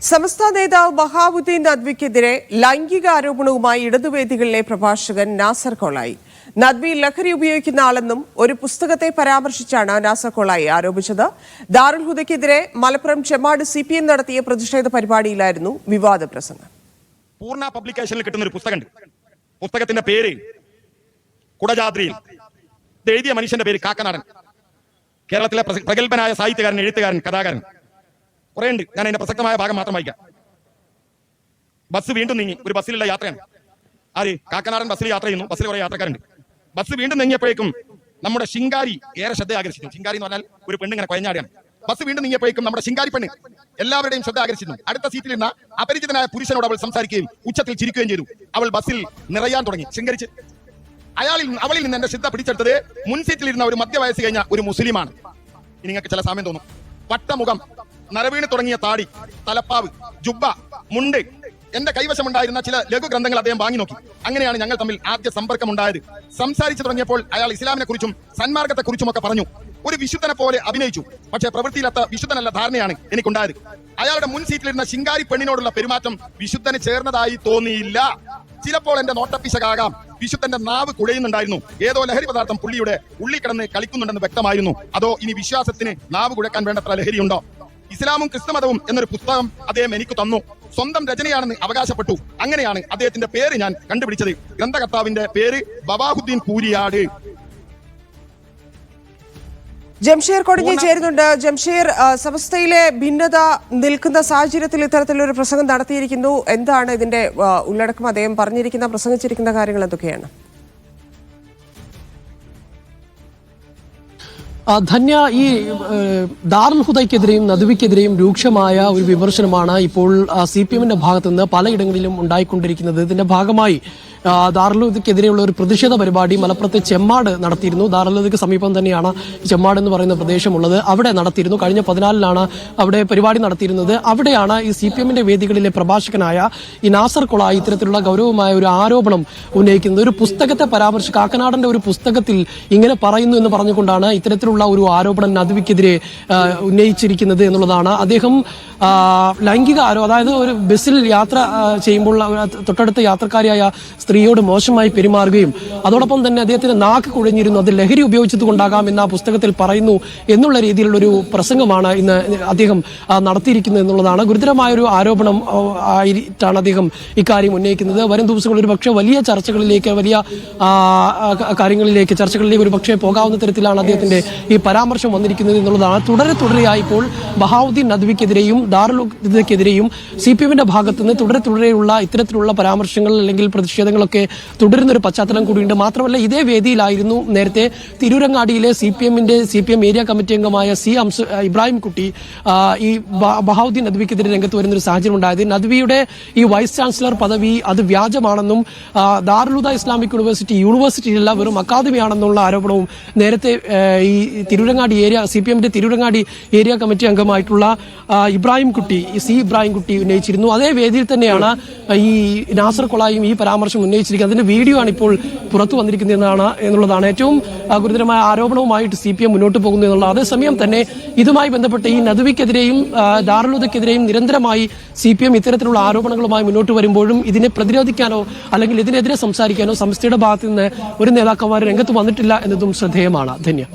സമസ്ത നേതാവ് ബഹാബുദ്ദീൻ നദ്വിക്കെതിരെ ലൈംഗിക ആരോപണവുമായി ഇടതുവേദികളിലെ പ്രഭാഷകൻ നാസർ കോളായി. നദ്വി ലഹരി ഉപയോഗിക്കുന്ന ആളെന്നും ഒരു പുസ്തകത്തെ പരാമർശിച്ചാണ് നാസർ കോളായി ആരോപിച്ചത്. Darul ഹുദയ്ക്കെതിരെ Malappuram Chemmad C P M നടത്തിയ പ്രതിഷേധ പരിപാടിയിലായിരുന്നു വിവാദ പ്രസംഗം. പൂർണ പബ്ലിക്കേഷനിൽ കിട്ടുന്ന ഒരു പുസ്തകമുണ്ട്. പുസ്തകത്തിന്റെ പേര് കുടജാദ്രിയിൽ. എഴുതിയ മനുഷ്യന്റെ പേര് കാക്കനാടൻ. കേരളത്തിലെ പ്രഗത്ഭനായ സാഹിത്യകാരൻ എഴുത്തുകാരൻ കഥാകാരൻ. കുറെ ഉണ്ട് ഞാൻ അതിന്റെ പ്രസക്തമായ ഭാഗം മാത്രം വായിക്കാം. ബസ് വീണ്ടും നീങ്ങി. ഒരു ബസ്സിലുള്ള യാത്രയാണ്. ആര്? കാക്കനാടൻ ബസ്സിൽ യാത്ര ചെയ്യുന്നു. ബസ്സിൽ കുറെ യാത്രക്കാരുണ്ട്. ബസ് വീണ്ടും നീങ്ങിയപ്പോഴേക്കും നമ്മുടെ ശിങ്കാരി ഏറെ ശ്രദ്ധ ആകർഷിച്ചു ശിങ്കാരി എന്ന് പറഞ്ഞാൽ ഒരു പെണ്ണിങ്ങനെ കൊയഞ്ഞാടിയാണ് ബസ് വീണ്ടും നീങ്ങിയപ്പോഴേക്കും നമ്മുടെ ശിങ്കാരി പെണ്ണ് എല്ലാവരുടെയും ശ്രദ്ധ ആകർഷിക്കുന്നു. അടുത്ത സീറ്റിൽ നിന്ന അപരിചിതനായ പുരുഷനോട് അവൾ സംസാരിക്കുകയും ഉച്ചത്തിൽ ചിരിക്കുകയും ചെയ്തു. അവൾ ബസ്സിൽ നിറയാൻ തുടങ്ങി. ശിങ്കരിച്ച് അയാളിൽ അവളിൽ നിന്ന് എന്റെ ശ്രദ്ധ പിടിച്ചെടുത്തത് മുൻ സീറ്റിലിരുന്ന ഒരു മധ്യവയസ്സ് കഴിഞ്ഞ ഒരു മുസ്ലിമാണ്. ഇനി നിങ്ങൾക്ക് ചില സമയം തോന്നും. വട്ടമുഖം. നരവീണ് തുടങ്ങിയ താടി തലപ്പാവ് ജുബ്ബ മുണ്ട് എന്റെ കൈവശമുണ്ടായിരുന്ന ചില ലഘു ഗ്രന്ഥങ്ങൾ അദ്ദേഹം വാങ്ങി നോക്കി. അങ്ങനെയാണ് ഞങ്ങൾ തമ്മിൽ ആദ്യ സമ്പർക്കം ഉണ്ടായത് സംസാരിച്ചു തുടങ്ങിയപ്പോൾ അയാൾ ഇസ്ലാമിനെ കുറിച്ചും സന്മാർഗത്തെ കുറിച്ചും ഒക്കെ പറഞ്ഞു. ഒരു വിശുദ്ധനെ പോലെ അഭിനയിച്ചു. പക്ഷേ പ്രവൃത്തിയിലത്ത വിശുദ്ധനല്ല ധാരണയാണ് എനിക്കുണ്ടായത്. അയാളുടെ മുൻ സീറ്റിലിരുന്ന ശിങ്കാരി പെണ്ണിനോടുള്ള പെരുമാറ്റം വിശുദ്ധന് ചേർന്നതായി തോന്നിയില്ല. ചിലപ്പോൾ എന്റെ നോട്ടപ്പിശകാകാം. വിശുദ്ധന്റെ നാവ് കുഴയുന്നുണ്ടായിരുന്നു. ഏതോ ലഹരി പദാർത്ഥം പുള്ളിയുടെ ഉള്ളിൽ കിടന്ന് കളിക്കുന്നുണ്ടെന്ന് വ്യക്തമായിരുന്നു. അതോ ഇനി വിശ്വാസത്തിന് നാവ് കുഴക്കാൻ വേണ്ടത്ര ലഹരിയുണ്ടോ? ഇസ്ലാമും ക്രിസ്തുമതവും എന്നൊരു പുസ്തകം അദ്ദേഹം എനിക്ക് തന്നു. സ്വന്തം രചനയാണെന്ന് അവകാശപ്പെട്ടു. അങ്ങനെയാണ് അദ്ദേഹത്തിന്റെ പേര് ഞാൻ കണ്ടുപിടിച്ചത്. ഗ്രന്ഥകർത്താവിന്റെ പേര് ബവാഹുദ്ദീൻ പൂരിയാട്. ജംഷീർ കൊടിഞ്ഞി ചേരുന്നുണ്ട്. ജംഷീർ സമസ്തയിലെ ഭിന്നത നിൽക്കുന്ന സാഹചര്യത്തിൽ ഇത്തരത്തിലൊരു പ്രസംഗം നടത്തിയിരിക്കുന്നു. എന്താണ് ഇതിന്റെ ഉള്ളടക്കം? അദ്ദേഹം പറഞ്ഞിരിക്കുന്ന പ്രസംഗിച്ചിരിക്കുന്ന കാര്യങ്ങൾ എന്തൊക്കെയാണ്? ധന്യ ഈ ദാറുൽ ഹുദയ്ക്കെതിരെയും നദുവിക്കെതിരെയും രൂക്ഷമായ ഒരു വിമർശനമാണ് ഇപ്പോൾ സി പി എമ്മിന്റെ ഭാഗത്തുനിന്ന് പലയിടങ്ങളിലും ഉണ്ടായിക്കൊണ്ടിരിക്കുന്നത്. ഇതിന്റെ ഭാഗമായി ദാറുൽ ഒരു പ്രതിഷേധ പരിപാടി മലപ്പുറത്തെ ചെമ്മാട് നടത്തിയിരുന്നു. ദാർലുദിക്ക് സമീപം തന്നെയാണ് ചെമ്മാട് എന്ന് പറയുന്ന പ്രദേശമുള്ളത്. അവിടെ നടത്തിയിരുന്നു. കഴിഞ്ഞ പതിനാലിനാണ് അവിടെ പരിപാടി നടത്തിയിരുന്നത്. അവിടെയാണ് ഈ സി പി എമ്മിന്റെ വേദികളിലെ പ്രഭാഷകനായ ഈ നാസർ കൊളായി ഇത്തരത്തിലുള്ള ഗൗരവമായ ഒരു ആരോപണം ഉന്നയിക്കുന്നത്. ഒരു പുസ്തകത്തെ പരാമർശിച്ച് കാക്കനാടന്റെ ഒരു പുസ്തകത്തിൽ ഇങ്ങനെ പറയുന്നു എന്ന് പറഞ്ഞുകൊണ്ടാണ് ഇത്തരത്തിലുള്ള ഒരു ആരോപണം നദുവിക്കെതിരെ ഉന്നയിച്ചിരിക്കുന്നത് എന്നുള്ളതാണ്. അദ്ദേഹം ലൈംഗിക ആരോ അതായത് ഒരു ബസ്സിൽ യാത്ര ചെയ്യുമ്പോൾ തൊട്ടടുത്ത യാത്രക്കാരിയായ സ്ത്രീയോട് മോശമായി പെരുമാറുകയും അതോടൊപ്പം തന്നെ അദ്ദേഹത്തിന് നാക്ക് കുഴഞ്ഞിരുന്നു. അത് ലഹരി ഉപയോഗിച്ചത് കൊണ്ടാകാം എന്ന് ആ പുസ്തകത്തിൽ പറയുന്നു എന്നുള്ള രീതിയിലുള്ള ഒരു പ്രസംഗമാണ് ഇന്ന് അദ്ദേഹം നടത്തിയിരിക്കുന്നത് എന്നുള്ളതാണ്. ഗുരുതരമായ ഒരു ആരോപണം ആയിട്ടാണ് അദ്ദേഹം ഇക്കാര്യം ഉന്നയിക്കുന്നത്. വരും ദിവസങ്ങളിൽ ഒരു പക്ഷേ വലിയ ചർച്ചകളിലേക്ക് വലിയ കാര്യങ്ങളിലേക്ക് ചർച്ചകളിലേക്ക് ഒരു പക്ഷേ പോകാവുന്ന തരത്തിലാണ് അദ്ദേഹത്തിന്റെ ഈ പരാമർശം വന്നിരിക്കുന്നത് എന്നുള്ളതാണ്. തുടരെ തുടരെയായി ഇപ്പോൾ ബഹാവുദ്ദീൻ നദ്വിക്കെതിരെയും ദാറുലുക്കെതിരെയും സി പി എമ്മിന്റെ ഭാഗത്തുനിന്ന് തുടരെ തുടരെയുള്ള ഇത്തരത്തിലുള്ള പരാമർശങ്ങൾ അല്ലെങ്കിൽ പ്രതിഷേധങ്ങളൊക്കെ തുടരുന്ന ഒരു പശ്ചാത്തലം കൂടിയുണ്ട്. മാത്രമല്ല ഇതേ വേദിയിലായിരുന്നു നേരത്തെ തിരൂരങ്ങാടിയിലെ സി പി എമ്മിന്റെ C P M area committee അംഗമായ സി അംസ ഇബ്രാഹിം കുട്ടി ഈ ബഹാവുദ്ദീൻ നദ്വിക്കെതിരെ രംഗത്ത് വരുന്ന ഒരു സാഹചര്യം ഉണ്ടായത്. നദ്വിയുടെ ഈ വൈസ് ചാൻസലർ പദവി അത് വ്യാജമാണെന്നും ദാറുലുദ ഇസ്ലാമിക് യൂണിവേഴ്സിറ്റി യൂണിവേഴ്സിറ്റിയിലല്ല വെറും അക്കാദമിയാണെന്നുള്ള ആരോപണവും നേരത്തെ ഈ തിരൂരങ്ങാടി ഏരിയ സി പി എമ്മിന്റെ തിരൂരങ്ങാടി ഏരിയ കമ്മിറ്റി അംഗമായിട്ടുള്ള ഇബ്രാഹിം കുട്ടി സി ഇബ്രാഹിം കുട്ടി ഉന്നയിച്ചിരുന്നു. അതേ വേദിയിൽ തന്നെയാണ് ഈ നാസർ കൊളായും ഈ പരാമർശം ഉന്നയിച്ചിരിക്കുന്നത്. അതിന്റെ വീഡിയോ ആണ് ഇപ്പോൾ പുറത്തു വന്നിരിക്കുന്നതെന്നാണ് എന്നുള്ളതാണ് ഏറ്റവും ഗുരുതരമായ ആരോപണവുമായിട്ട് സി പി എം മുന്നോട്ട് പോകുന്നു എന്നുള്ളത്. അതേസമയം തന്നെ ഇതുമായി ബന്ധപ്പെട്ട് ഈ നദുവിക്കെതിരെയും ദാറുലുദക്കെതിരെയും നിരന്തരമായി സി പി എം ഇത്തരത്തിലുള്ള ആരോപണങ്ങളുമായി മുന്നോട്ട് വരുമ്പോഴും ഇതിനെ പ്രതിരോധിക്കാനോ അല്ലെങ്കിൽ ഇതിനെതിരെ സംസാരിക്കാനോ സംസ്ഥയുടെ ഭാഗത്ത് നിന്ന് ഒരു നേതാക്കന്മാർ രംഗത്ത് വന്നിട്ടില്ല എന്നതും ശ്രദ്ധേയമാണ്. ധന്യ.